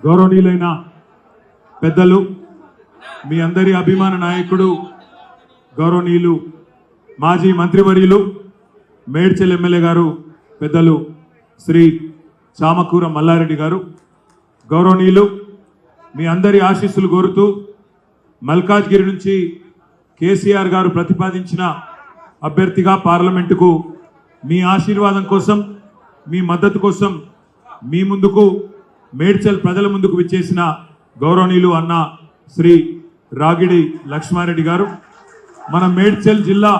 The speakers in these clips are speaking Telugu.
గౌరవనీయులైన పెద్దలు మీ అందరి అభిమాన నాయకుడు గౌరవనీయులు మాజీ మంత్రివర్యులు మేడ్చల్ ఎమ్మెల్యే గారు పెద్దలు శ్రీ చామకూర మల్లారెడ్డి గారు గౌరవనీయులు మీ అందరి ఆశీస్సులు కోరుతూ మల్కాజ్గిరి నుంచి కేసీఆర్ గారు ప్రతిపాదించిన అభ్యర్థిగా పార్లమెంటుకు మీ ఆశీర్వాదం కోసం మీ మద్దతు కోసం మీ ముందుకు మేడ్చల్ ప్రజల ముందుకు విచ్చేసిన గౌరవనీయులు అన్న శ్రీ రాగిడి లక్ష్మారెడ్డి గారు మన మేడ్చల్ జిల్లా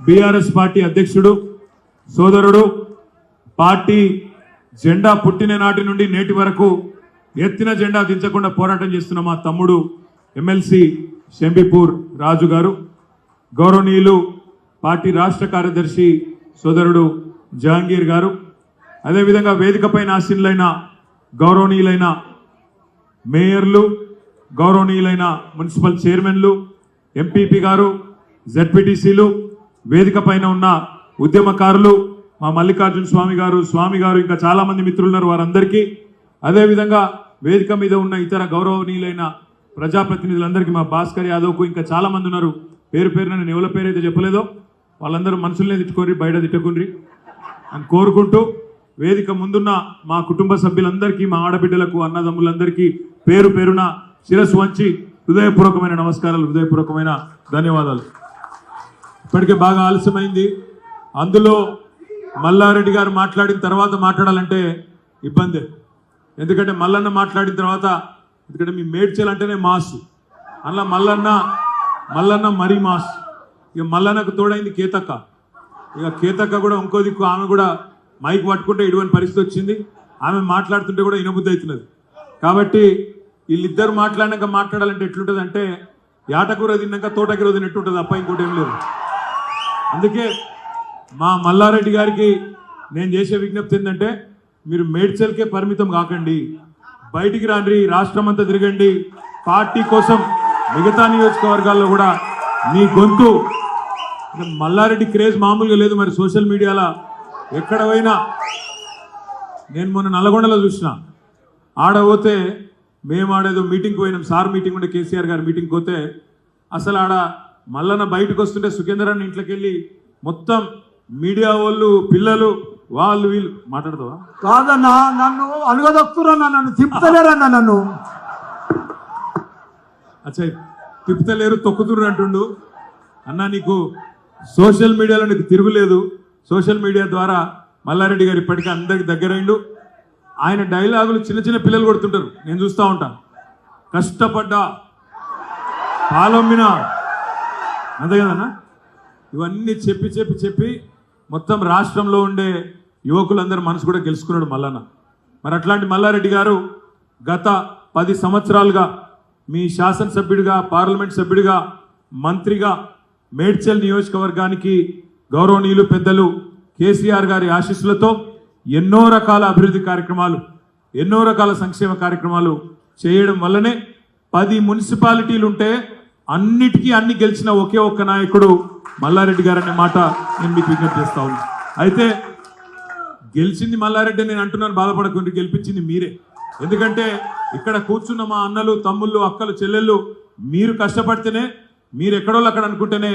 బీఆర్ఎస్ పార్టీ అధ్యక్షుడు సోదరుడు పార్టీ జెండా పుట్టిన నాటి నుండి నేటి వరకు ఎత్తిన జెండా దించకుండా పోరాటం చేస్తున్న మా తమ్ముడు ఎమ్మెల్సీ షంబిపూర్ రాజు గారు గౌరవనీయులు పార్టీ రాష్ట్ర కార్యదర్శి సోదరుడు జహాంగీర్ గారు అదేవిధంగా వేదికపైన ఆశీనులైన గౌరవనీయులైన మేయర్లు గౌరవనీయులైన మున్సిపల్ చైర్మన్లు ఎంపీపీ గారు జెడ్పీటీసీలు వేదిక పైన ఉన్న ఉద్యమకారులు మా మల్లికార్జున స్వామి గారు స్వామి గారు ఇంకా చాలామంది మిత్రులు ఉన్నారు వారందరికీ. అదేవిధంగా వేదిక మీద ఉన్న ఇతర గౌరవనీయులైన ప్రజాప్రతినిధులందరికీ మా భాస్కర్ యాదవ్కు ఇంకా చాలామంది ఉన్నారు. పేరు పేరున నేను ఎవరి పేరు అయితే చెప్పలేదో వాళ్ళందరూ మనుషుల్నే తిట్టుకోండి బయట తిట్టుకుని అని కోరుకుంటూ వేదిక ముందున్న మా కుటుంబ సభ్యులందరికీ మా ఆడబిడ్డలకు అన్నదమ్ములందరికీ పేరు పేరున శిరస్సు వంచి హృదయపూర్వకమైన నమస్కారాలు హృదయపూర్వకమైన ధన్యవాదాలు. ఇప్పటికే బాగా ఆలస్యమైంది. అందులో మల్లారెడ్డి గారు మాట్లాడిన తర్వాత మాట్లాడాలంటే ఇబ్బందే. ఎందుకంటే మల్లన్న మాట్లాడిన తర్వాత ఎందుకంటే మీ మేడ్చలంటేనే మాస్. అందులో మల్లన్న మల్లన్న మరీ మాస్. ఇక మల్లన్నకు తోడైంది కేతక్క. ఇక కేతక్క కూడా ఇంకో దిక్కు ఆమె కూడా మైక్ పట్టుకుంటే ఇటువంటి పరిస్థితి వచ్చింది. ఆమె మాట్లాడుతుంటే కూడా ఇనబుద్ధి అవుతున్నది. కాబట్టి వీళ్ళిద్దరు మాట్లాడినాక మాట్లాడాలంటే ఎట్లుంటుంది అంటే యాటకూర తిన్నాక తోటకూర తిన్నట్టు ఉంటుంది తప్ప ఇంకోటి ఏం లేదు. అందుకే మా మల్లారెడ్డి గారికి నేను చేసే విజ్ఞప్తి ఏంటంటే మీరు మేడ్చల్కే పరిమితం కాకండి. బయటికి రాండి రాష్ట్రం అంతా తిరగండి. పార్టీ కోసం మిగతా నియోజకవర్గాల్లో కూడా మీ గొంతు మల్లారెడ్డి క్రేజ్ మామూలుగా లేదు మరి సోషల్ మీడియాలో. ఎక్కడ పోయినా నేను మొన్న నల్గొండలో చూసిన. ఆడ పోతే మేము ఆడేదో మీటింగ్ పోయినాం. సార్ మీటింగ్ ఉండే కేసీఆర్ గారి మీటింగ్ పోతే అసలు ఆడ మల్లన్న బయటకు వస్తుంటే సుఖేందర్ అన్న ఇంట్లోకి వెళ్ళి మొత్తం మీడియా వాళ్ళు పిల్లలు వాళ్ళు వీళ్ళు మాట్లాడతావా? కాదన్నా నన్ను అలుగదొక్కురన్నా నన్ను తిప్పుతలేరన్నా నన్ను. అచ్చా తిప్పుతలేరు తొక్కుతుర్రు అంటుండు. అన్న నీకు సోషల్ మీడియాలో నీకు తిరుగులేదు. సోషల్ మీడియా ద్వారా మల్లారెడ్డి గారు ఇప్పటికీ అందరికి దగ్గరైండు. ఆయన డైలాగులు చిన్న చిన్న పిల్లలు కొడుతుంటారు. నేను చూస్తూ ఉంటాను కష్టపడ్డా పాలమ్మినా. అంతే కదన్నా ఇవన్నీ చెప్పి చెప్పి చెప్పి మొత్తం రాష్ట్రంలో ఉండే యువకులందరూ మనసు కూడా గెలుచుకున్నాడు మల్లన్న. మరి అట్లాంటి మల్లారెడ్డి గారు గత పది సంవత్సరాలుగా మీ శాసనసభ్యుడిగా పార్లమెంట్ సభ్యుడిగా మంత్రిగా మేడ్చల్ నియోజకవర్గానికి గౌరవనీయులు పెద్దలు కేసీఆర్ గారి ఆశీస్సులతో ఎన్నో రకాల అభివృద్ధి కార్యక్రమాలు ఎన్నో రకాల సంక్షేమ కార్యక్రమాలు చేయడం వల్లనే పది మున్సిపాలిటీలు ఉంటే అన్నిటికీ అన్ని గెలిచిన ఒకే ఒక్క నాయకుడు మల్లారెడ్డి గారు అనే మాట నేను మీకు విజ్ఞప్తి చేస్తా ఉన్నాను అయితే గెలిచింది మల్లారెడ్డి నేను అంటున్నాను బాధపడకుండా గెలిపించింది మీరే. ఎందుకంటే ఇక్కడ కూర్చున్న మా అన్నలు తమ్ముళ్ళు అక్కలు చెల్లెళ్ళు మీరు కష్టపడితేనే మీరు ఎక్కడోళ్ళు అక్కడ అనుకుంటేనే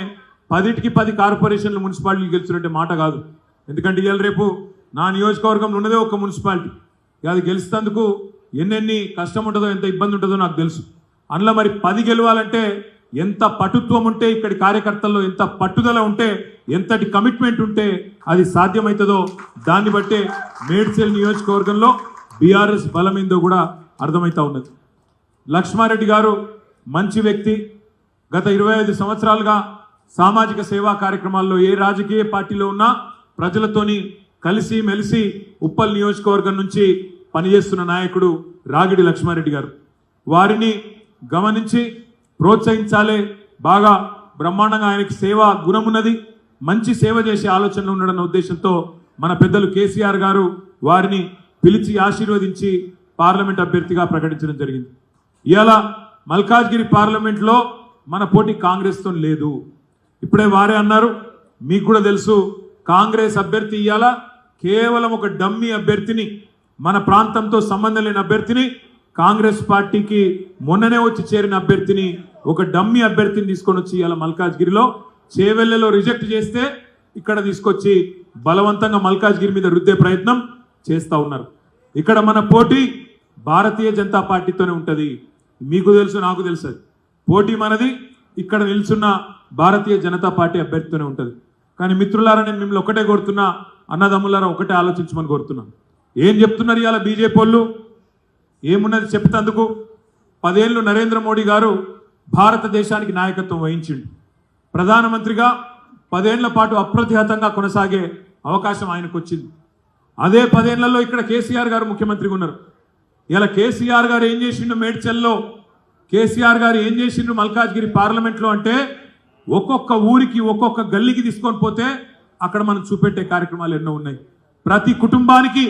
పదిటికి పది కార్పొరేషన్లు మున్సిపాలిటీలు గెలిచినట్టే మాట కాదు. ఎందుకంటే ఇవాళ రేపు నా నియోజకవర్గంలో ఉన్నదే ఒక మున్సిపాలిటీ. అది గెలిచినందుకు ఎన్నెన్ని కష్టం ఉంటుందో ఎంత ఇబ్బంది ఉంటుందో నాకు తెలుసు. అందులో మరి పది గెలవాలంటే ఎంత పటుత్వం ఉంటే ఇక్కడి కార్యకర్తల్లో ఎంత పట్టుదల ఉంటే ఎంతటి కమిట్మెంట్ ఉంటే అది సాధ్యమవుతుందో దాన్ని బట్టే మేడ్చల్ నియోజకవర్గంలో బీఆర్ఎస్ బలమైందో కూడా అర్థమవుతా ఉన్నది. లక్ష్మారెడ్డి గారు మంచి వ్యక్తి. గత ఇరవై ఐదు సంవత్సరాలుగా సామాజిక సేవా కార్యక్రమాల్లో ఏ రాజకీయ పార్టీలో ఉన్నా ప్రజలతోని కలిసి మెలిసి ఉప్పల్ నియోజకవర్గం నుంచి పనిచేస్తున్న నాయకుడు రాగిడి లక్ష్మారెడ్డి గారు. వారిని గమనించి ప్రోత్సహించాలే. బాగా బ్రహ్మాండంగా ఆయనకి సేవా గుణమున్నది మంచి సేవ చేసే ఆలోచనలు ఉండడన్న ఉద్దేశంతో మన పెద్దలు కేసీఆర్ గారు వారిని పిలిచి ఆశీర్వదించి పార్లమెంట్ అభ్యర్థిగా ప్రకటించడం జరిగింది. ఇవాళ మల్కాజ్గిరి పార్లమెంట్లో మన పోటీ కాంగ్రెస్తో లేదు. ఇప్పుడే వారే అన్నారు మీకు కూడా తెలుసు కాంగ్రెస్ అభ్యర్థి ఇవాళ కేవలం ఒక డమ్మీ అభ్యర్థిని మన ప్రాంతంతో సంబంధం లేని అభ్యర్థిని కాంగ్రెస్ పార్టీకి మొన్ననే వచ్చి చేరిన అభ్యర్థిని ఒక డమ్మి అభ్యర్థిని తీసుకొని వచ్చి ఇవాళ మల్కాజ్గిరిలో? చేవెళ్ళలో రిజెక్ట్ చేస్తే ఇక్కడ తీసుకొచ్చి బలవంతంగా మల్కాజ్గిరి మీద రుద్దే ప్రయత్నం చేస్తూ ఉన్నారు. ఇక్కడ మన పోటీ భారతీయ జనతా పార్టీతోనే ఉంటుంది. మీకు తెలుసు నాకు తెలుసు. పోటీ మనది ఇక్కడ నిల్చున్న భారతీయ జనతా పార్టీ అభ్యర్థితోనే ఉంటుంది. కానీ మిత్రులారా నేను మిమ్మల్ని ఒకటే కోరుతున్నా అన్నదమ్ములారా ఒకటే ఆలోచించమని కోరుతున్నా. ఏం చెప్తున్నారు ఇవాళ బీజేపీ వాళ్ళు? ఏమున్నది చెప్తందుకు? పదేళ్ళు నరేంద్ర మోడీ గారు భారతదేశానికి నాయకత్వం వహించిండు. ప్రధానమంత్రిగా పదేళ్ళ పాటు అప్రతిహతంగా కొనసాగే అవకాశం ఆయనకు వచ్చింది అదే పదేళ్ళలో ఇక్కడ కేసీఆర్ గారు ముఖ్యమంత్రిగా ఉన్నారు. ఇలా కేసీఆర్ గారు ఏం చేసిండు మేడ్చల్లో? కేసీఆర్ గారు ఏం చేసిండ్రు మల్కాజ్గిరి పార్లమెంట్లో అంటే ఒక్కొక్క ఊరికి ఒక్కొక్క గల్లీకి తీసుకొని పోతే అక్కడ మనం చూపెట్టే కార్యక్రమాలు ఎన్నో ఉన్నాయి. ప్రతి కుటుంబానికి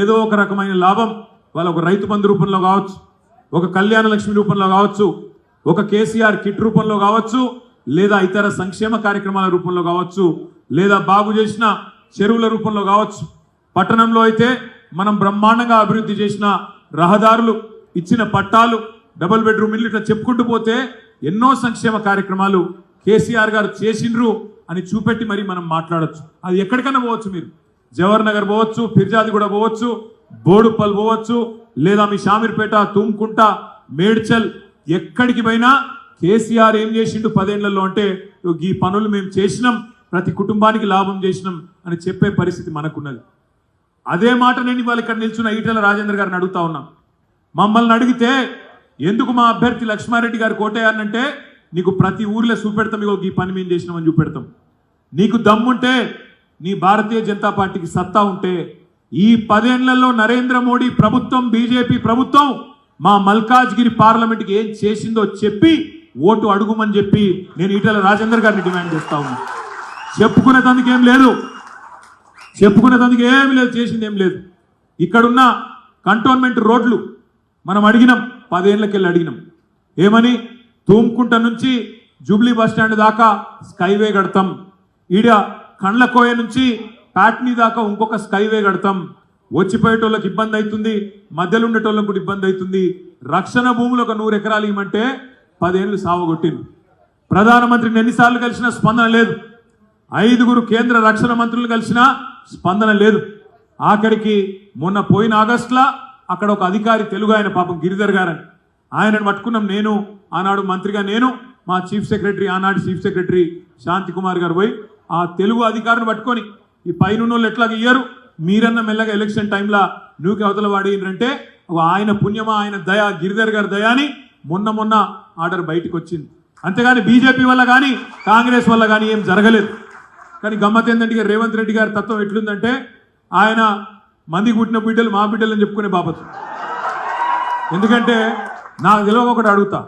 ఏదో ఒక రకమైన లాభం. వాళ్ళ ఒక రైతు బంధు రూపంలో కావచ్చు ఒక కళ్యాణ లక్ష్మి రూపంలో కావచ్చు ఒక కేసీఆర్ కిట్ రూపంలో కావచ్చు లేదా ఇతర సంక్షేమ కార్యక్రమాల రూపంలో కావచ్చు లేదా బాగు చేసిన చెరువుల రూపంలో కావచ్చు. పట్టణంలో అయితే మనం బ్రహ్మాండంగా అభివృద్ధి చేసిన రహదారులు ఇచ్చిన పట్టాలు డబుల్ బెడ్రూమ్ ఇల్లు ఇట్లా చెప్పుకుంటూ పోతే ఎన్నో సంక్షేమ కార్యక్రమాలు కేసీఆర్ గారు చేసిండ్రు అని చూపెట్టి మరి మనం మాట్లాడొచ్చు. అది ఎక్కడికైనా పోవచ్చు మీరు. జవహర్ నగర్ పోవచ్చు ఫిర్జాది కూడా పోవచ్చు బోడుపల్ పోవచ్చు లేదా మీ షామీర్పేట తుమ్కుంట మేడ్చల్ ఎక్కడికి పోయినా కేసీఆర్ ఏం చేసిండు పదేళ్ళలో అంటే ఈ పనులు మేము చేసినాం ప్రతి కుటుంబానికి లాభం చేసినాం అని చెప్పే పరిస్థితి మనకున్నది. అదే మాట నేను ఇవాళ ఇక్కడ నిల్చున్న ఈటల రాజేంద్ర గారిని అడుగుతా ఉన్నాం. మమ్మల్ని అడిగితే ఎందుకు మా అభ్యర్థి లక్ష్మారెడ్డి గారు కోటేయాలంటే నీకు ప్రతి ఊర్లో చూపెడతాం ఇగో ఈ పని మేము చేసినామని చూపెడతాం. నీకు దమ్ముంటే నీ భారతీయ జనతా పార్టీకి సత్తా ఉంటే ఈ పదేళ్ళలో నరేంద్ర మోడీ ప్రభుత్వం బీజేపీ ప్రభుత్వం మా మల్కాజ్గిరి పార్లమెంట్కి ఏం చేసిందో చెప్పి ఓటు అడుగుమని చెప్పి నేను ఈటల రాజేందర్ గారిని డిమాండ్ చేస్తా ఉన్నా. చెప్పుకునేందుకు ఏం లేదు. చెప్పుకునేందుకు ఏమి లేదు చేసింది ఏం లేదు. ఇక్కడున్న కంటోన్మెంట్ రోడ్లు మనం అడిగినాం. పదేళ్ళకెళ్ళి అడిగినాం. ఏమని? తూమ్కుంట నుంచి జూబ్లీ బస్ స్టాండ్ దాకా స్కైవే కడతాం. ఈడ కండ్లకోయ నుంచి ప్యాట్నీ దాకా ఇంకొక స్కైవే కడతాం. వచ్చిపోయేటోళ్ళకి ఇబ్బంది అవుతుంది మధ్యలో ఉండేటోళ్ళకు కూడా ఇబ్బంది అవుతుంది రక్షణ భూములు ఒక నూరు ఎకరాలు ఇవ్వమంటే పదేళ్ళు సావగొట్టింది ప్రధానమంత్రిని ఎన్నిసార్లు కలిసినా స్పందన లేదు. ఐదుగురు కేంద్ర రక్షణ మంత్రులు కలిసినా స్పందన లేదు. ఆఖరికి మొన్న పోయిన ఆగస్టులో అక్కడ ఒక అధికారి తెలుగు ఆయన పాపం గిరిధర్ గారని. ఆయనను పట్టుకున్నాం నేను ఆనాడు మంత్రిగా నేను మా చీఫ్ సెక్రటరీ ఆనాడు చీఫ్ సెక్రటరీ శాంతి కుమార్ గారు పోయి ఆ తెలుగు అధికారిని పట్టుకొని ఈ పైన వాళ్ళు ఎట్లాగ ఇయ్యరు? మీరన్న మెల్లగా ఎలక్షన్ టైంలో నూకి అవతల వాడినంటే ఆయన పుణ్యమా ఆయన దయ గిరిధర్ గారి దయాని మొన్న మొన్న ఆర్డర్ బయటకు వచ్చింది అంతేగాని బీజేపీ వల్ల కానీ కాంగ్రెస్ వల్ల కానీ ఏం జరగలేదు. కానీ గమ్మత్ ఏంటంటే రేవంత్ రెడ్డి గారి తత్వం ఎట్లుందంటే ఆయన మంది కుట్టిన బిడ్డలు మా బిడ్డలు అని చెప్పుకునే బాపత్. ఎందుకంటే నాకు తెలియక ఒకటి అడుగుతా.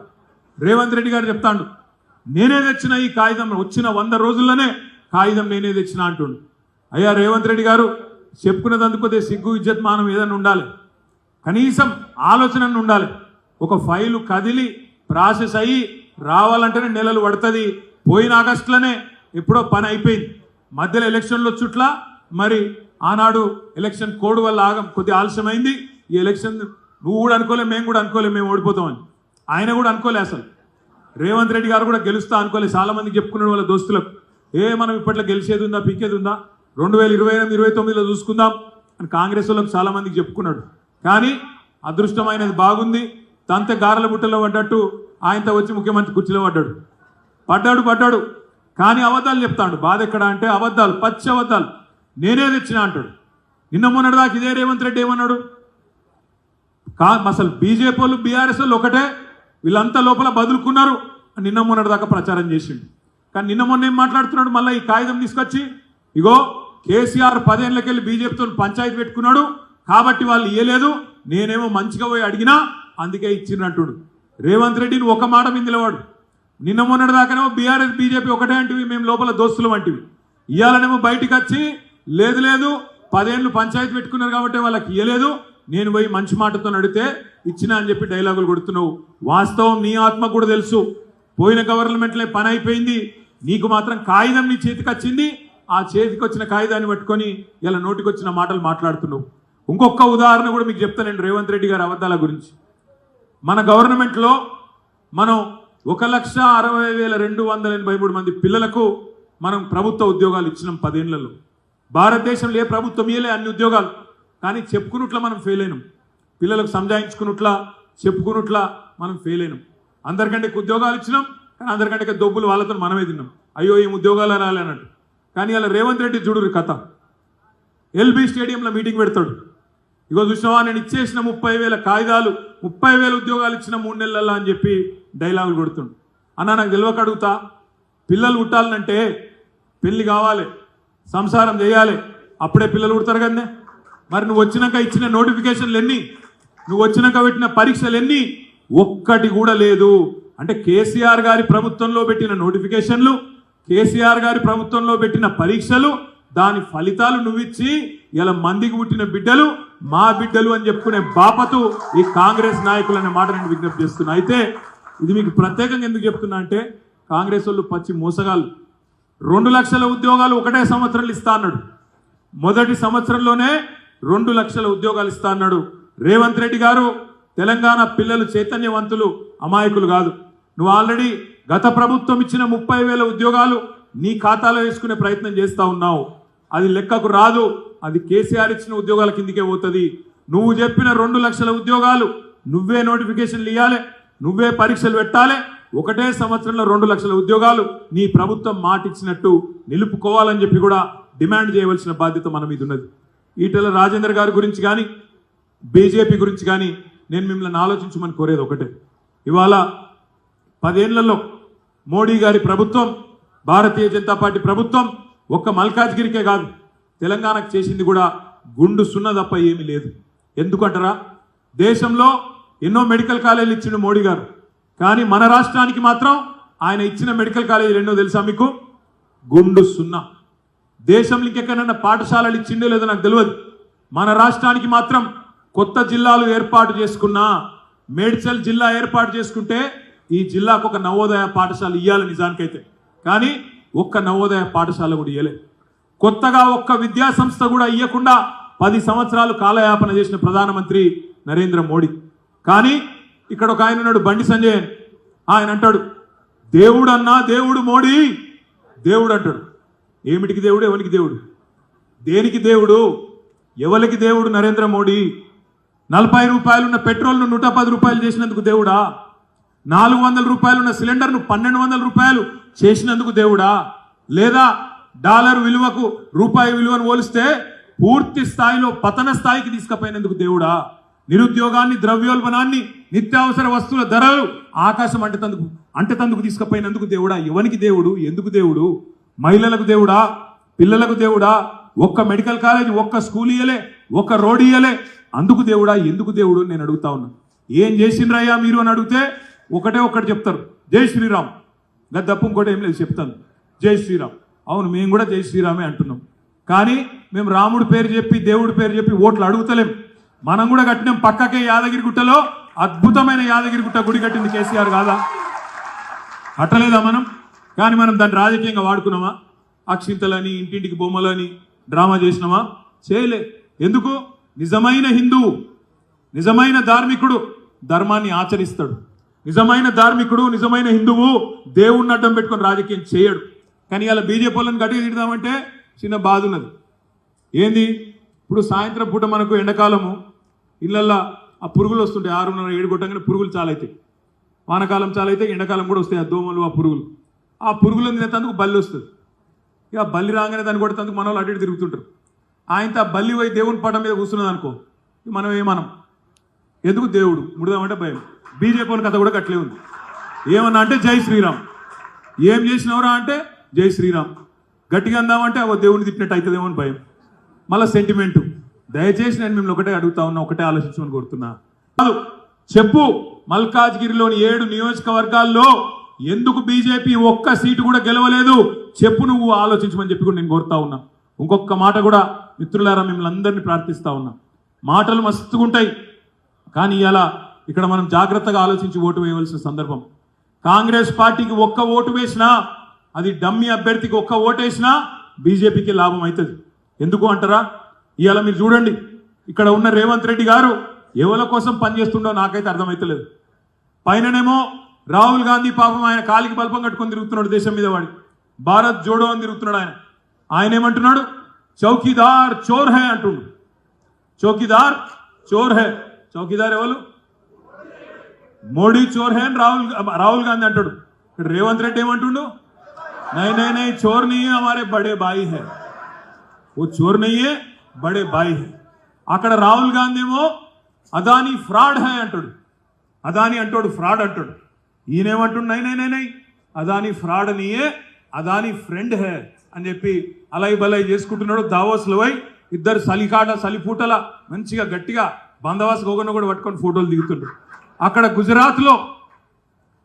రేవంత్ రెడ్డి గారు చెప్తాడు నేనే తెచ్చిన ఈ కాగితం వచ్చిన వంద రోజుల్లోనే కాగితం నేనే తెచ్చిన అంటుండు. అయ్యా రేవంత్ రెడ్డి గారు చెప్పుకున్నదందుకు కొద్దిగా సిగ్గు ఇజ్జత్ మానం ఏదైనా ఉండాలి. కనీసం ఆలోచన ఉండాలి. ఒక ఫైలు కదిలి ప్రాసెస్ అయ్యి రావాలంటేనే నెలలు పడుతుంది. పోయిన ఆగస్టులోనే ఎప్పుడో పని అయిపోయింది. మధ్యలో ఎలక్షన్లు వచ్చుట్లా మరి ఆనాడు ఎలక్షన్ కోడ్ వల్ల ఆగం కొద్ది ఆలస్యమైంది. ఈ ఎలక్షన్ నువ్వు కూడా అనుకోలే మేము కూడా అనుకోలే మేము ఓడిపోతామని. ఆయన కూడా అనుకోలే అసలు. రేవంత్ రెడ్డి గారు కూడా గెలుస్తా అనుకోలేదు చాలా మందికి చెప్పుకున్నాడు వాళ్ళ దోస్తులకు. ఏ మనం ఇప్పట్లో గెలిచేది ఉందా పీకేది ఉందా? రెండు వేల ఇరవై ఎనిమిది ఇరవై తొమ్మిదిలో చూసుకుందాం అని కాంగ్రెస్ వాళ్ళకి చాలా మందికి చెప్పుకున్నాడు. కానీ అదృష్టమైనది బాగుంది. తంత గారెల బుట్టలో పడ్డట్టు ఆయనతో వచ్చి ముఖ్యమంత్రి కుర్చీలో పడ్డాడు. పడ్డాడు పడ్డాడు. కానీ అబద్ధాలు చెప్తాడు. బాధ ఎక్కడ అంటే అబద్ధాలు పచ్చి అబద్ధాలు. నేనే తెచ్చినా అంటాడు. నిన్న మొన్నటి దాకా ఇదే రేవంత్ రెడ్డి ఏమన్నాడు? కా అసలు బీజేపీ వాళ్ళు బీఆర్ఎస్ వాళ్ళు ఒకటే వీళ్ళంతా లోపల బదులుకున్నారు అని నిన్న మొన్నటి దాకా ప్రచారం చేసిండు. కానీ నిన్న మొన్న ఏం మాట్లాడుతున్నాడు? మళ్ళీ ఈ కాగితం తీసుకొచ్చి ఇగో కేసీఆర్ పదేళ్ళకెళ్ళి బీజేపీతో పంచాయతీ పెట్టుకున్నాడు కాబట్టి వాళ్ళు ఇయ్యలేదు నేనేమో మంచిగా పోయి అడిగినా అందుకే ఇచ్చినట్టుడు రేవంత్ రెడ్డిని ఒక మాట మిందిలవాడు నిన్న మొన్నటి దాకానేమో బీఆర్ఎస్ బీజేపీ ఒకటే అంటివి మేము లోపల దోస్తులు వంటివి ఇవాళనేమో బయటికి వచ్చి లేదు లేదు. పదేళ్ళు పంచాయతీ పెట్టుకున్నారు కాబట్టి వాళ్ళకి ఇయ్యలేదు. నేను పోయి మంచి మాటతో నడితే ఇచ్చిన అని చెప్పి డైలాగులు కొడుతున్నావు. వాస్తవం నీ ఆత్మ కూడా తెలుసు. పోయిన గవర్నమెంట్లో పని అయిపోయింది. నీకు మాత్రం కాగితం నీ చేతికి వచ్చింది. ఆ చేతికి వచ్చిన కాగితాన్ని పట్టుకొని ఇలా నోటికి వచ్చిన మాటలు మాట్లాడుతున్నావు. ఇంకొక ఉదాహరణ కూడా మీకు చెప్తానండి రేవంత్ రెడ్డి గారి అబద్ధాల గురించి. మన గవర్నమెంట్లో మనం ఒక లక్ష అరవై వేల రెండు వందల ఎనభై మూడు మంది పిల్లలకు మనం ప్రభుత్వ ఉద్యోగాలు ఇచ్చినాం పదేళ్ళలో భారతదేశంలో ఏ ప్రభుత్వం ఇయలే అన్ని ఉద్యోగాలు. కానీ చెప్పుకున్నట్ల మనం ఫెయిల్ అయినాం. పిల్లలకు సంజాయించుకున్నట్లా చెప్పుకున్నట్లా మనం ఫెయిల్ అయినాం. అందరికంటే ఉద్యోగాలు ఇచ్చినాం కానీ అందరికంటే దొబ్బులు వాళ్ళతో మనమే తిన్నాం. అయ్యో ఏం ఉద్యోగాలు రాలే అన్నట్టు. కానీ అలా రేవంత్ రెడ్డి చూడురు కథ. ఎల్బీ స్టేడియంలో మీటింగ్ పెడతాడు. ఇగో చూసినావా నేను ఇచ్చేసిన ముప్పై వేల కాగితాలు ముప్పై వేల ఉద్యోగాలు ఇచ్చిన మూడు నెలల్లో అని చెప్పి డైలాగులు కొడుతుండు. అన్న నాకు తెలియక అడుగుతా పిల్లలు పుట్టాలంటే పెళ్ళి కావాలి. సంసారం చేయాలి. అప్పుడే పిల్లలు పుడతారు కదనే. మరి నువ్వు వచ్చినాక ఇచ్చిన నోటిఫికేషన్లు ఎన్ని నువ్వు వచ్చినాక పెట్టిన పరీక్షలు ఎన్ని? ఒక్కటి కూడా లేదు. అంటే కేసీఆర్ గారి ప్రభుత్వంలో పెట్టిన నోటిఫికేషన్లు కేసీఆర్ గారి ప్రభుత్వంలో పెట్టిన పరీక్షలు దాని ఫలితాలు నువ్విచ్చి ఇలా మందికి పుట్టిన బిడ్డలు మా బిడ్డలు అని చెప్పుకునే బాపతు ఈ కాంగ్రెస్ నాయకులు అనే మాట నేను విజ్ఞప్తి చేస్తున్నా. అయితే ఇది మీకు ప్రత్యేకంగా ఎందుకు చెప్తున్నా అంటే కాంగ్రెస్ వాళ్ళు పచ్చి మోసగాళ్ళు. రెండు లక్షల ఉద్యోగాలు ఒకటే సంవత్సరాలు ఇస్తా అన్నాడు. మొదటి సంవత్సరంలోనే రెండు లక్షల ఉద్యోగాలు ఇస్తా అన్నాడు. రేవంత్ రెడ్డి గారు తెలంగాణ పిల్లలు చైతన్యవంతులు అమాయకులు కాదు. నువ్వు ఆల్రెడీ గత ప్రభుత్వం ఇచ్చిన ముప్పై వేల ఉద్యోగాలు నీ ఖాతాలో వేసుకునే ప్రయత్నం చేస్తా ఉన్నావు. అది లెక్కకు రాదు. అది కేసీఆర్ ఇచ్చిన ఉద్యోగాల కిందికే పోతుంది. నువ్వు చెప్పిన రెండు లక్షల ఉద్యోగాలు నువ్వే నోటిఫికేషన్లు ఇవ్వాలి నువ్వే పరీక్షలు పెట్టాలి ఒకటే సంవత్సరంలో రెండు లక్షల ఉద్యోగాలు నీ ప్రభుత్వం మాటిచ్చినట్టు నిలుపుకోవాలని చెప్పి కూడా డిమాండ్ చేయవలసిన బాధ్యత మన మీద ఉన్నది. ఈటెల రాజేందర్ గారి గురించి కానీ బీజేపీ గురించి కానీ నేను మిమ్మల్ని ఆలోచించమని కోరేది ఒకటే. ఇవాళ పదేళ్ళలో మోడీ గారి ప్రభుత్వం భారతీయ జనతా పార్టీ ప్రభుత్వం ఒక్క మల్కాజ్గిరికే కాదు తెలంగాణకు చేసింది కూడా గుండు సున్న తప్ప ఏమీ లేదు. ఎందుకంటారా? దేశంలో ఎన్నో మెడికల్ కాలేజీలు ఇచ్చిండు మోడీ గారు. కానీ మన రాష్ట్రానికి మాత్రం ఆయన ఇచ్చిన మెడికల్ కాలేజీలు ఎన్నో తెలుసా మీకు? గుండు సున్నా. దేశంలో ఇంకెక్కడైనా పాఠశాలలు ఇచ్చిండే లేదో నాకు తెలియదు. మన రాష్ట్రానికి మాత్రం కొత్త జిల్లాలు ఏర్పాటు చేసుకున్నా మేడ్చల్ జిల్లా ఏర్పాటు చేసుకుంటే ఈ జిల్లాకు ఒక నవోదయ పాఠశాల ఇవ్వాలి నిజానికైతే. కానీ ఒక్క నవోదయ పాఠశాల కూడా ఇవ్వలే కొత్తగా ఒక్క విద్యా సంస్థ కూడా ఇవ్వకుండా పది సంవత్సరాలు కాలయాపన చేసిన ప్రధానమంత్రి నరేంద్ర మోడీ. కానీ ఇక్కడ ఒక ఆయన ఉన్నాడు బండి సంజయ్ అని. ఆయన అంటాడు దేవుడు అన్నా దేవుడు మోడీ. దేవుడు అంటాడు ఏమిటికి దేవుడు ఎవరికి దేవుడు? దేనికి దేవుడు? ఎవరికి దేవుడు నరేంద్ర మోడీ? నలభై రూపాయలున్న పెట్రోల్ను నూట పది రూపాయలు చేసినందుకు దేవుడా? నాలుగు వందల రూపాయలున్న సిలిండర్ను పన్నెండు వందల రూపాయలు చేసినందుకు దేవుడా? లేదా డాలర్ విలువకు రూపాయి విలువను పోలిస్తే పూర్తి స్థాయిలో పతన స్థాయికి తీసుకుపోయినందుకు దేవుడా? నిరుద్యోగాన్ని ద్రవ్యోల్బణాన్ని నిత్యావసర వస్తువుల ధరలు ఆకాశం అంటతందుకు అంటతందుకు తీసుకుపోయినందుకు దేవుడా ఎవనికి దేవుడు ఎందుకు దేవుడు? మహిళలకు దేవుడా పిల్లలకు దేవుడా ఒక్క మెడికల్ కాలేజ్ ఒక్క స్కూల్ ఇయ్యలే ఒక్క రోడ్ ఇయ్యలే. అందుకు దేవుడా ఎందుకు దేవుడు నేను అడుగుతా ఉన్నా. ఏం చేసిండ్రయ్యా మీరు అని అడిగితే ఒకటే ఒక్కటి చెప్తారు. జై శ్రీరామ్. గది తప్పు ఇంకోటి ఏం లేదు చెప్తాను. జై శ్రీరామ్. అవును మేము కూడా జై శ్రీరామే అంటున్నాం. కానీ మేము రాముడి పేరు చెప్పి దేవుడి పేరు చెప్పి ఓట్లు అడుగుతలేం. మనం కూడా కట్టినాం పక్కకే యాదగిరి గుట్టలో. అద్భుతమైన యాదగిరి గుట్ట గుడి కట్టింది కేసీఆర్ కాదా కట్టలేదా మనం? కానీ మనం దాన్ని రాజకీయంగా వాడుకున్నామా? అక్షింతలని ఇంటింటికి బొమ్మలని డ్రామా చేసినామా? చేయలే. ఎందుకు? నిజమైన హిందువు నిజమైన ధార్మికుడు ధర్మాన్ని ఆచరిస్తాడు. నిజమైన ధార్మికుడు నిజమైన హిందువు దేవుణ్ణి అడ్డం పెట్టుకొని రాజకీయం చేయడు. కానీ ఇలా బీజేపీ వాళ్ళని గట్టిగా తిడదామంటే చిన్న బాధ ఉన్నది. ఏంది? ఇప్పుడు సాయంత్రం పూట మనకు ఎండాకాలము. ఇళ్ళల్లో ఆ పురుగులు వస్తుంటాయి ఆరున్నర ఏడు కొట్టగానే పురుగులు చాలా అవుతాయి వానకాలం చాలా అయితే ఎండాకాలం కూడా వస్తాయి ఆ దోమలు ఆ పురుగులు. ఆ పురుగులను తినేందుకు బల్లి వస్తుంది. ఇక బల్లి రాగానే దాన్ని కొట్టేందుకు మన వాళ్ళు అటు ఇటు తిరుగుతుంటారు. ఆయనతో ఆ బల్లి పోయి దేవుని పటం మీద కూర్చున్నది అనుకో మనం ఏమనం? ఎందుకు దేవుడు? ముడదామంటే భయం. బీజేపీ వాళ్ళ కథ కూడా కట్లే ఉంది. ఏమన్నా అంటే జై శ్రీరామ్. ఏం చేసినవరా అంటే జై శ్రీరామ్. గట్టిగా అందామంటే ఒక దేవుని తిట్టినట్టు అవుతుందేమో అని భయం. మళ్ళీ సెంటిమెంటు దయచేసి నేను మిమ్మల్ని ఒకటే అడుగుతా ఉన్నా ఒకటే ఆలోచించమని కోరుతున్నా. కాదు చెప్పు మల్కాజ్గిరిలోని ఏడు నియోజకవర్గాల్లో ఎందుకు బీజేపీ ఒక్క సీటు కూడా గెలవలేదు? చెప్పు నువ్వు ఆలోచించమని చెప్పి కూడా నేను కోరుతా ఉన్నా. ఇంకొక మాట కూడా మిత్రులారా మిమ్మల్ని అందరినీ ప్రార్థిస్తా ఉన్నా. మాటలు మస్తుగా ఉంటాయి కానీ ఇలా ఇక్కడ మనం జాగ్రత్తగా ఆలోచించి ఓటు వేయవలసిన సందర్భం. కాంగ్రెస్ పార్టీకి ఒక్క ఓటు వేసినా అది డమ్మి అభ్యర్థికి ఒక్క ఓటు వేసినా బీజేపీకి లాభం అవుతుంది. ఎందుకు అంటారా? ఇవాళ మీరు చూడండి. ఇక్కడ ఉన్న రేవంత్ రెడ్డి గారు ఎవరి కోసం పనిచేస్తుండో నాకైతే అర్థమవుతలేదు పైననేమో రాహుల్ గాంధీ పాపం ఆయన కాలికి బల్పం కట్టుకొని తిరుగుతున్నాడు దేశం మీద వాడి. భారత్ జోడో అని తిరుగుతున్నాడు ఆయన. ఆయన ఏమంటున్నాడు? చౌకీదార్ చోర్ హే అంటుండు. చౌకీదార్ చోర్ హే. చౌకీదార్ ఎవరు? మోడీ చోర్ హే అని రాహుల్ రాహుల్ గాంధీ అంటాడు. రేవంత్ రెడ్డి ఏమంటుండు? నై నై నై చోర్ నీ అమారే బడే బాయి హే. ఓ చోర్ నయ్యే బడే బాయ్ అక్కడ రాహుల్ గాంధీ ఏమో అదాని ఫ్రాడ్ హై అంటాడు. అదాని అంటాడు ఫ్రాడ్ అంటాడు. ఈయనేమంటుండు నై నై నై అదాని ఫ్రాడ్ అనియే అదాని ఫ్రెండ్ హే అని చెప్పి అలై బలై చేసుకుంటున్నాడు దావోస్లు పోయి ఇద్దరు చలికాట చలిపూటల మంచిగా గట్టిగా బందవాస్ గోగన్న కూడా పట్టుకొని ఫోటోలు దిగుతుండ్రు. అక్కడ గుజరాత్లో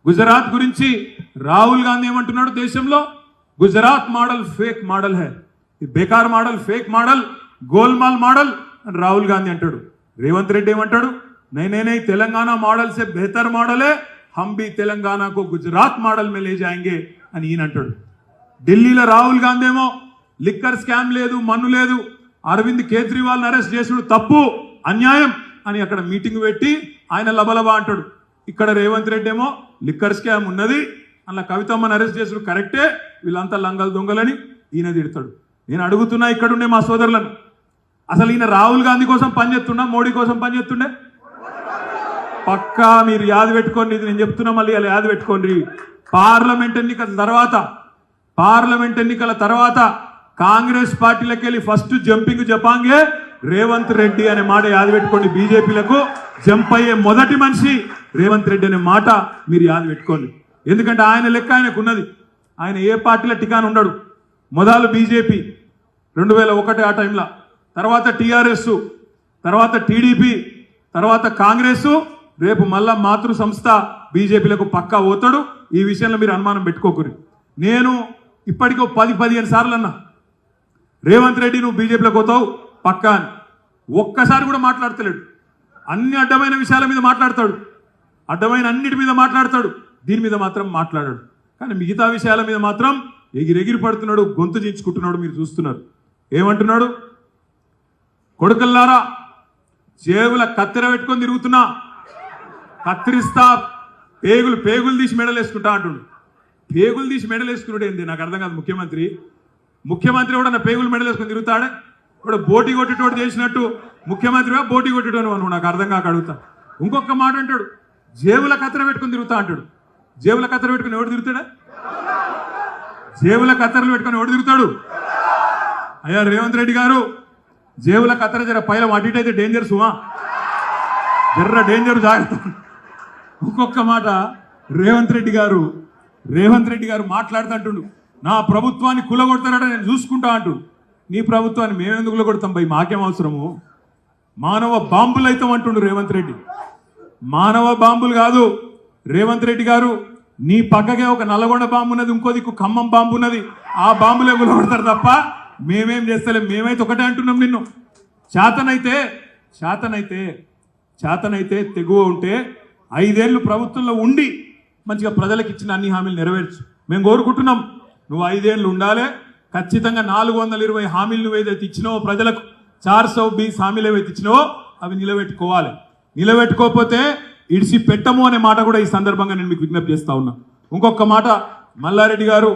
గుజరాత్ గురించి రాహుల్ గాంధీ ఏమంటున్నాడు దేశంలో? గుజరాత్ మోడల్ ఫేక్ మోడల్ హే. బేకార్ మోడల్ ఫేక్ మోడల్ గోల్మాల్ మోడల్ అని రాహుల్ గాంధీ అంటాడు. రేవంత్ రెడ్డి ఏమంటాడు? నేనే తెలంగాణ మోడల్ సే బెహతర్ మోడలే హంబీ తెలంగాణకు గుజరాత్ మోడల్ మే లే జాయింగే అని ఈయన అంటాడు. ఢిల్లీలో రాహుల్ గాంధీ ఏమో లిక్కర్ స్కామ్ లేదు మన్ను లేదు అరవింద్ కేజ్రీవాల్ని అరెస్ట్ చేసుడు తప్పు అన్యాయం అని అక్కడ మీటింగ్ పెట్టి ఆయన లబలబా అంటాడు. ఇక్కడ రేవంత్ రెడ్డి ఏమో లిక్కర్ స్కామ్ ఉన్నది అలా కవితమ్మని అరెస్ట్ చేసుడు కరెక్టే వీళ్ళంతా లంగలు దొంగలని ఈయన తిడతాడు. నేను అడుగుతున్నా ఇక్కడుండే మా సోదరులను అసలు ఈయన రాహుల్ గాంధీ కోసం పనిచేస్తున్నా మోడీ కోసం పనిచేస్తుండే పక్కా మీరు యాద పెట్టుకోండి ఇది నేను చెప్తున్నా మళ్ళీ అలా యాద పెట్టుకోండి. పార్లమెంట్ ఎన్నికల తర్వాత పార్లమెంట్ ఎన్నికల తర్వాత కాంగ్రెస్ పార్టీలకు వెళ్ళి ఫస్ట్ జంపింగ్ జపాంగే రేవంత్ రెడ్డి అనే మాట యాద పెట్టుకోండి బీజేపీలకు. జంప్ అయ్యే మొదటి మనిషి రేవంత్ రెడ్డి అనే మాట మీరు యాద పెట్టుకోండి. ఎందుకంటే ఆయన లెక్క ఆయనకు ఉన్నది. ఆయన ఏ పార్టీలో టికాన్ ఉండడు. మొదలు బీజేపీ. రెండు వేల ఒకటి ఆ టైంలో తర్వాత టీఆర్ఎస్ తర్వాత టీడీపీ తర్వాత కాంగ్రెస్ రేపు మళ్ళా మాతృ సంస్థ బీజేపీలకు పక్కా పోతాడు ఈ విషయంలో మీరు అనుమానం పెట్టుకోకరు. నేను ఇప్పటికో పది పదిహేను సార్లు అన్నా రేవంత్ రెడ్డి నువ్వు బీజేపీలోకి పోతావు పక్కా అని. ఒక్కసారి కూడా మాట్లాడతలేడు. అన్ని అడ్డమైన విషయాల మీద మాట్లాడతాడు. అడ్డమైన అన్నిటి మీద మాట్లాడతాడు. దీని మీద మాత్రం మాట్లాడాడు. కానీ మిగతా విషయాల మీద మాత్రం ఎగిరెగిరి పడుతున్నాడు గొంతు చించుకుంటున్నాడు మీరు చూస్తున్నారు. ఏమంటున్నాడు? కొడుకల్లారా జేబుల కత్తెర పెట్టుకొని తిరుగుతున్నా. కత్తిరిస్తా పేగులు పేగులు తీసి మెడలు వేసుకుంటా అంటుండు. పేగులు తీసి మెడలు వేసుకున్నాడు ఏంది? నాకు అర్థం కాదు ముఖ్యమంత్రి. ముఖ్యమంత్రి కూడా నా పేగులు మెడలు వేసుకొని తిరుగుతాడే? ఇప్పుడు బోటి కొట్టేటోడు చేసినట్టు ముఖ్యమంత్రిగా బోటి కొట్టేటోడు నువ్వు? నాకు అర్థం కాక అడుగుతా. ఇంకొక మాట అంటాడు. జేబుల కత్తెర పెట్టుకొని తిరుగుతా అంటాడు. జేబుల కత్తెర పెట్టుకొని ఎవడు తిరుగుతాడా? జేబుల కత్తెరలు పెట్టుకొని ఎవడు తిరుగుతాడు? అయ్యా రేవంత్ రెడ్డి గారు జేబుల కత్తర జర పైల అటు డేంజర్ సుమా. జర్ర డేంజర్ జాగ్రత్త. ఒక్కొక్క మాట రేవంత్ రెడ్డి గారు రేవంత్ రెడ్డి గారు మాట్లాడుతుంటుండు నా ప్రభుత్వాన్ని కులగొడతారట నేను చూసుకుంటా అంటు నీ ప్రభుత్వాన్ని మేమెందుకు కులగొడతాం భయ్ మాకేం అవసరము? మానవ బాంబులు అవుతాం అంటుండు రేవంత్ రెడ్డి. మానవ బాంబులు కాదు. రేవంత్ రెడ్డి గారు నీ పక్కకే ఒక నల్లగొండ బాంబు ఉన్నది ఇంకో దిక్కు ఖమ్మం బాంబు ఉన్నది. ఆ బాంబులే కులగొడతారు తప్ప మేమేం చేస్తలేం మేమైతే ఒకటే అంటున్నాం నిన్ను. చేతనైతే చేతనైతే చేతనైతే తెగువ ఉంటే ఐదేళ్ళు ప్రభుత్వంలో ఉండి మంచిగా ప్రజలకు ఇచ్చిన అన్ని హామీలు నెరవేర్చు. మేము కోరుకుంటున్నాం. నువ్వు ఐదేళ్ళు ఉండాలి ఖచ్చితంగా నాలుగు వందల ఇరవై హామీలు నువ్వు ఏదైతే ఇచ్చినావో ప్రజలకు చార్ సౌ బీస్ హామీలు ఏవైతే ఇచ్చినావో అవి నిలబెట్టుకోవాలి. నిలబెట్టుకోకపోతే ఇడిసి పెట్టము అనే మాట కూడా ఈ సందర్భంగా నేను మీకు విజ్ఞప్తి చేస్తా ఉన్నా. ఇంకొక మాట మల్లారెడ్డి గారు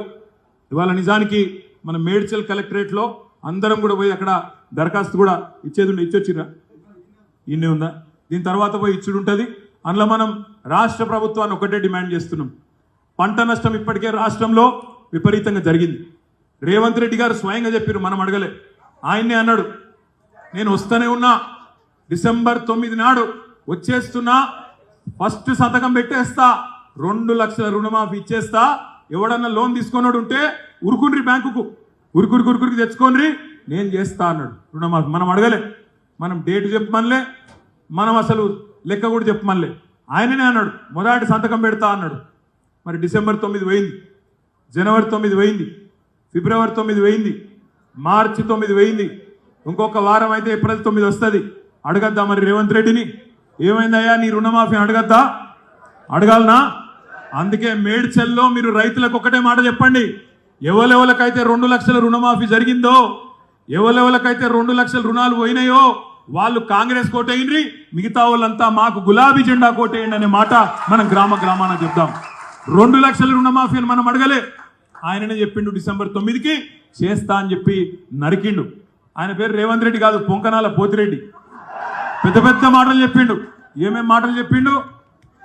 ఇవాళ నిజానికి మన మేడ్చల్ కలెక్టరేట్లో అందరం కూడా పోయి అక్కడ దరఖాస్తు కూడా ఇచ్చేది ఉండే ఇచ్చొచ్చిరా ఇన్నే ఉందా? దీని తర్వాత పోయి ఇచ్చుడు ఉంటుంది. అందులో మనం రాష్ట్ర ప్రభుత్వాన్ని ఒకటే డిమాండ్ చేస్తున్నాం. పంట నష్టం ఇప్పటికే రాష్ట్రంలో విపరీతంగా జరిగింది. రేవంత్ రెడ్డి గారు స్వయంగా చెప్పారు మనం అడగలే. ఆయన్నే అన్నాడు నేను వస్తూనే ఉన్నా. డిసెంబర్ తొమ్మిది నాడు వచ్చేస్తున్నా. ఫస్ట్ సంతకం పెట్టేస్తా. రెండు లక్షల రుణమాఫీ ఇచ్చేస్తా. ఎవడన్నా లోన్ తీసుకున్నాడు ఉంటే ఉరుకుండ్రి బ్యాంకుకు. ఉరుకురు కురుకురికి తెచ్చుకోండి నేను చేస్తా అన్నాడు. రుణమాఫీ. మనం అడగలే. మనం డేట్ చెప్పమనిలే. మనం అసలు లెక్క కూడా చెప్పమనిలే. ఆయననే అన్నాడు. మొదటి సంతకం పెడతా అన్నాడు. మరి డిసెంబర్ తొమ్మిది పోయింది. జనవరి తొమ్మిది పోయింది. ఫిబ్రవరి తొమ్మిది పోయింది. మార్చి తొమ్మిది పోయింది. ఇంకొక వారం అయితే ఏప్రిల్ తొమ్మిది వస్తుంది. అడగద్దా మరి రేవంత్ రెడ్డిని? ఏమైందయ్యా నీ రుణమాఫీ అడగద్దా? అడగాలనా? అందుకే మేడ్చల్లో మీరు రైతులకు ఒకటే మాట చెప్పండి. ఎవరెవరికైతే రెండు లక్షల రుణమాఫీ జరిగిందో ఎవరెవరికైతే రెండు లక్షల రుణాలు పోయినాయో వాళ్ళు కాంగ్రెస్ కోటేయండి మిగతా వాళ్ళంతా మాకు గులాబీ జెండా కోటేయండి అనే మాట మనం గ్రామ గ్రామాన చెప్దాం. రెండు లక్షల రుణమాఫీ అని మనం అడగలే. ఆయననే చెప్పిండు డిసెంబర్ తొమ్మిదికి చేస్తా అని చెప్పి నరికిండు. ఆయన పేరు రేవంత్ రెడ్డి కాదు పొంకనాల పోతిరెడ్డి. పెద్ద పెద్ద మాటలు చెప్పిండు. ఏమేం మాటలు చెప్పిండు?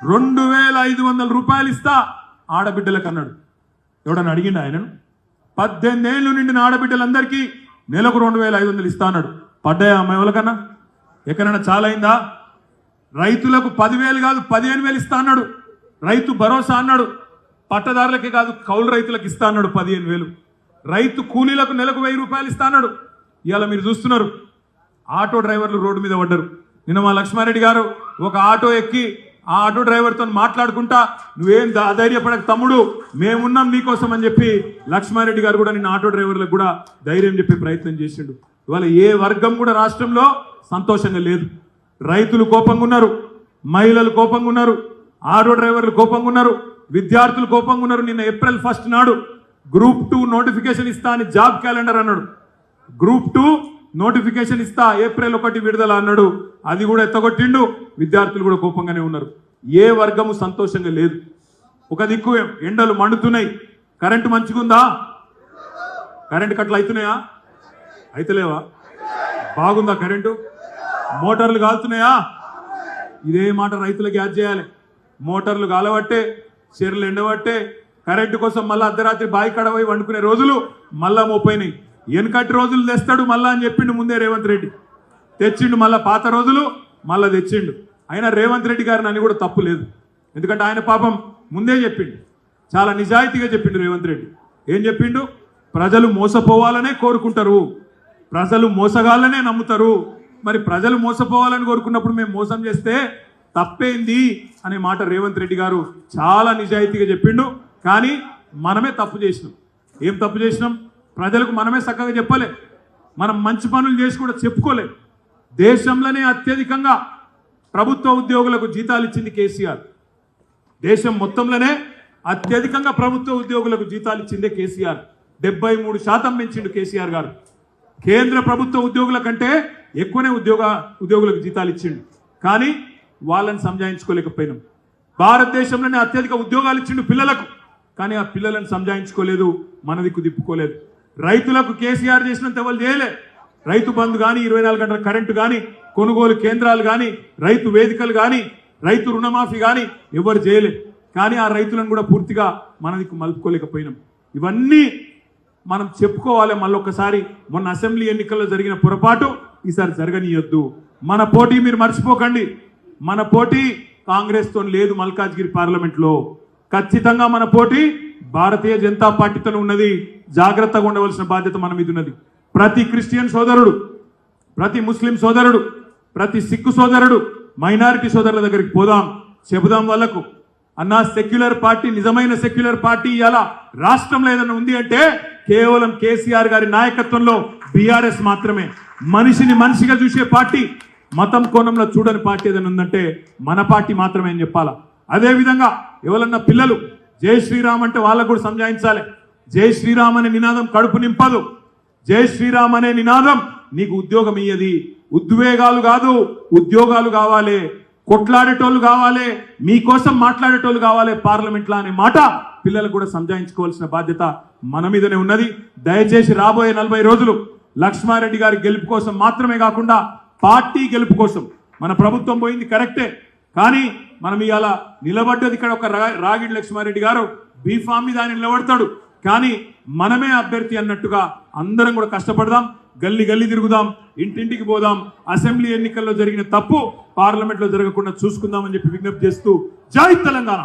రెండు వేల ఐదు వందల రూపాయలు ఇస్తా. ఆడబిడ్డలకు అన్నాడు. ఎవడని అడిగిండు ఆయనను? పద్దెనిమిది ఏళ్ళు నిండిన ఆడబిడ్డలందరికీ నెలకు రెండు వేల ఐదు వందలు ఇస్తా అన్నాడు. పడ్డాయా అమ్మాయి ఎవరికన్నా? ఎక్కడైనా చాలా అయిందా రైతులకు పదివేలు కాదు పదిహేను వేలు ఇస్తా అన్నాడు. రైతు భరోసా అన్నాడు. పట్టదారులకే కాదు కౌలు రైతులకు ఇస్తా అన్నాడు పదిహేను వేలు. రైతు కూలీలకు నెలకు వెయ్యి రూపాయలు ఇస్తా అన్నాడు. ఇవాళ మీరు చూస్తున్నారు. ఆటో డ్రైవర్లు రోడ్డు మీద పడ్డారు. నిన్న మా లక్ష్మారెడ్డి గారు ఒక ఆటో ఎక్కి ఆ ఆటో డ్రైవర్తో మాట్లాడుకుంటా నువ్వేం ధైర్యపడక తమ్ముడు మేమున్నాం నీకోసం అని చెప్పి లక్ష్మారెడ్డి గారు కూడా నిన్న ఆటో డ్రైవర్లకు కూడా ధైర్యం చెప్పే ప్రయత్నం చేసిండు. ఇవాళ ఏ వర్గం కూడా రాష్ట్రంలో సంతోషంగా లేదు. రైతులు కోపంగా ఉన్నారు మహిళలు కోపంగా ఉన్నారు ఆటో డ్రైవర్లు కోపంగా ఉన్నారు విద్యార్థులు కోపంగా ఉన్నారు. నిన్న ఏప్రిల్ ఫస్ట్ నాడు గ్రూప్ టూ నోటిఫికేషన్ ఇస్తా అని జాబ్ క్యాలెండర్ అన్నాడు. గ్రూప్ టూ నోటిఫికేషన్ ఇస్తా ఏప్రిల్ ఒకటి విడుదల అన్నాడు. అది కూడా ఎత్తగొట్టిండు. విద్యార్థులు కూడా కోపంగానే ఉన్నారు. ఏ వర్గము సంతోషంగా లేదు. ఒక దిక్కు ఎండలు మండుతున్నాయి. కరెంటు మంచిగుందా? కరెంటు కట్లు అవుతున్నాయా అయితలేవా? బాగుందా కరెంటు? మోటార్లు కాలుతున్నాయా? ఇదే మాట రైతులకు యాద్ చేయాలి. మోటార్లు కాలబట్టే చీరలు ఎండబట్టే కరెంటు కోసం మళ్ళీ అర్ధరాత్రి బావి కడవై పోయి వండుకునే రోజులు మళ్ళా మోపోయినాయి వెనకటి రోజులు తెస్తాడు మళ్ళా అని చెప్పిండు ముందే రేవంత్ రెడ్డి. తెచ్చిండు మళ్ళీ పాత రోజులు మళ్ళీ తెచ్చిండు. అయినా రేవంత్ రెడ్డి గారిని అని కూడా తప్పు లేదు. ఎందుకంటే ఆయన పాపం ముందే చెప్పిండు. చాలా నిజాయితీగా చెప్పిండు రేవంత్ రెడ్డి. ఏం చెప్పిండు? ప్రజలు మోసపోవాలనే కోరుకుంటారు. ప్రజలు మోసగాళ్ళనే నమ్ముతారు. మరి ప్రజలు మోసపోవాలని కోరుకున్నప్పుడు మేము మోసం చేస్తే తప్పేంది అనే మాట రేవంత్ రెడ్డి గారు చాలా నిజాయితీగా చెప్పిండు. కానీ మనమే తప్పు చేసినాం. ఏం తప్పు చేసినాం? ప్రజలకు మనమే చక్కగా చెప్పలే. మనం మంచి పనులు చేసి కూడా చెప్పుకోలే. దేశంలోనే అత్యధికంగా ప్రభుత్వ ఉద్యోగులకు జీతాలు ఇచ్చింది కేసీఆర్. దేశం మొత్తంలోనే అత్యధికంగా ప్రభుత్వ ఉద్యోగులకు జీతాలు ఇచ్చిందే కేసీఆర్. డెబ్బై మూడు శాతం పెంచిండు కేసీఆర్ గారు. కేంద్ర ప్రభుత్వ ఉద్యోగుల కంటే ఎక్కువనే ఉద్యోగ ఉద్యోగులకు జీతాలు ఇచ్చిండు. కానీ వాళ్ళని సంజాయించుకోలేకపోయినాం. భారతదేశంలోనే అత్యధిక ఉద్యోగాలు ఇచ్చిండు పిల్లలకు. కానీ ఆ పిల్లలను సంజాయించుకోలేదు మన దిక్కు తిప్పుకోలేదు. రైతులకు కేసీఆర్ చేసినంత ఎవరు చేయలే. రైతు బంధు కానీ ఇరవై నాలుగు గంటల కరెంటు కానీ కొనుగోలు కేంద్రాలు కానీ రైతు వేదికలు కానీ రైతు రుణమాఫీ కానీ ఎవరు చేయలే. కానీ ఆ రైతులను కూడా పూర్తిగా మన మలుపుకోలేకపోయినాం. ఇవన్నీ మనం చెప్పుకోవాలి మళ్ళొక్కసారి. మొన్న అసెంబ్లీ ఎన్నికల్లో జరిగిన పొరపాటు ఈసారి జరగనీయొద్దు. మన పోటీ మీరు మర్చిపోకండి. మన పోటీ కాంగ్రెస్తో లేదు మల్కాజ్గిరి పార్లమెంట్లో. ఖచ్చితంగా మన పోటీ భారతీయ జనతా పార్టీతో ఉన్నది. జాగ్రత్తగా ఉండవలసిన బాధ్యత మన మీద ఉన్నది. ప్రతి క్రిస్టియన్ సోదరుడు ప్రతి ముస్లిం సోదరుడు ప్రతి సిక్కు సోదరుడు మైనారిటీ సోదరుల దగ్గరికి పోదాం. చెబుదాం వాళ్ళకు అన్న సెక్యులర్ పార్టీ నిజమైన సెక్యులర్ పార్టీ ఇలా రాష్ట్రంలో ఏదైనా ఉంది అంటే కేవలం కేసీఆర్ గారి నాయకత్వంలో బీఆర్ఎస్ మాత్రమే. మనిషిని మనిషిగా చూసే పార్టీ మతం కోణంలో చూడని పార్టీ ఏదైనా ఉందంటే మన పార్టీ మాత్రమే అని చెప్పాలా? అదేవిధంగా ఎవరన్నా పిల్లలు జై శ్రీరామ్ అంటే వాళ్ళకు కూడా సంజాయించాలి. జై శ్రీరామ్ అనే నినాదం కడుపు నింపదు. జై శ్రీరామ్ అనే నినాదం నీకు ఉద్యోగం ఇయ్యది. ఉద్వేగాలు కాదు ఉద్యోగాలు కావాలి. కొట్లాడేటోళ్ళు కావాలి. మీకోసం మాట్లాడేటోళ్ళు కావాలి పార్లమెంట్లో అనే మాట పిల్లలు కూడా సంజాయించుకోవాల్సిన బాధ్యత మన మీదనే ఉన్నది. దయచేసి రాబోయే నలభై రోజులు లక్ష్మారెడ్డి గారి గెలుపు కోసం మాత్రమే కాకుండా పార్టీ గెలుపు కోసం. మన ప్రభుత్వం పోయింది కరెక్టే. కానీ మనం ఇవాళ నిలబడ్డది ఇక్కడ ఒక రా- రాగిడి లక్ష్మారెడ్డి గారు బీఫామ్ మీద ఆయన నిలబడతాడు. కానీ మనమే అభ్యర్థి అన్నట్టుగా అందరం కూడా కష్టపడదాం గల్లీ గల్లీ తిరుగుదాం ఇంటింటికి పోదాం అసెంబ్లీ ఎన్నికల్లో జరిగిన తప్పు పార్లమెంట్లో జరగకుండా చూసుకుందామని చెప్పి విజ్ఞప్తి చేస్తూ జై తెలంగాణ!